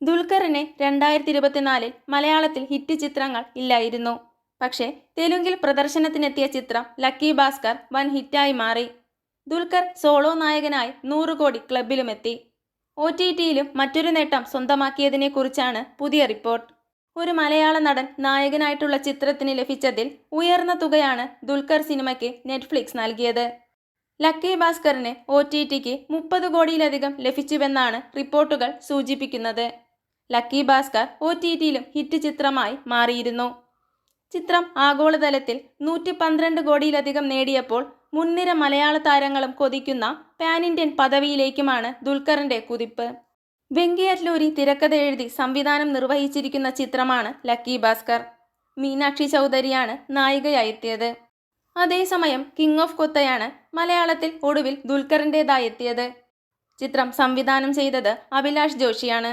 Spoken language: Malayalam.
ദുൽഖറിന് രണ്ടായിരത്തി ഇരുപത്തിനാലിൽ മലയാളത്തിൽ ഹിറ്റ് ചിത്രങ്ങൾ ഇല്ലായിരുന്നു. പക്ഷേ തെലുങ്കിൽ പ്രദർശനത്തിനെത്തിയ ചിത്രം ലക്കി ഭാസ്കർ വൻ ഹിറ്റായി മാറി. ദുൽഖർ സോളോ നായകനായി നൂറ് കോടി ക്ലബിലുമെത്തി ഒ ടി ടിയിലും മറ്റൊരു നേട്ടം സ്വന്തമാക്കിയതിനെക്കുറിച്ചാണ് പുതിയ റിപ്പോർട്ട്. ഒരു മലയാള നടൻ നായകനായിട്ടുള്ള ചിത്രത്തിന് ലഭിച്ചതിൽ ഉയർന്ന തുകയാണ് ദുൽഖർ സിനിമയ്ക്ക് നെറ്റ്ഫ്ലിക്സ് നൽകിയത്. ലക്കി ഭാസ്കറിന് ഒ ടി ടിക്ക് മുപ്പത് കോടിയിലധികം ലഭിച്ചുവെന്നാണ് റിപ്പോർട്ടുകൾ സൂചിപ്പിക്കുന്നത്. ലക്കി ഭാസ്കർ ഒ ടി ടിയിലും ഹിറ്റ് ചിത്രമായി മാറിയിരുന്നു. ചിത്രം ആഗോളതലത്തിൽ നൂറ്റി പന്ത്രണ്ട് കോടിയിലധികം നേടിയപ്പോൾ മുൻനിര മലയാള താരങ്ങളും കൊതിക്കുന്ന പാൻ ഇന്ത്യൻ പദവിയിലേക്കുമാണ് ദുൽഖറിന്റെ കുതിപ്പ്. വെങ്കി അറ്റ്ലൂരി തിരക്കഥ എഴുതി സംവിധാനം നിർവഹിച്ചിരിക്കുന്ന ചിത്രമാണ് ലക്കി ഭാസ്കർ. മീനാക്ഷി ചൗധരിയാണ് നായികയായെത്തിയത്. അതേസമയം കിങ് ഓഫ് കൊത്തയാണ് മലയാളത്തിൽ ഒടുവിൽ ദുൽഖറിന്റെതായെത്തിയത് ചിത്രം സംവിധാനം ചെയ്തത് അഭിലാഷ് ജോഷിയാണ്.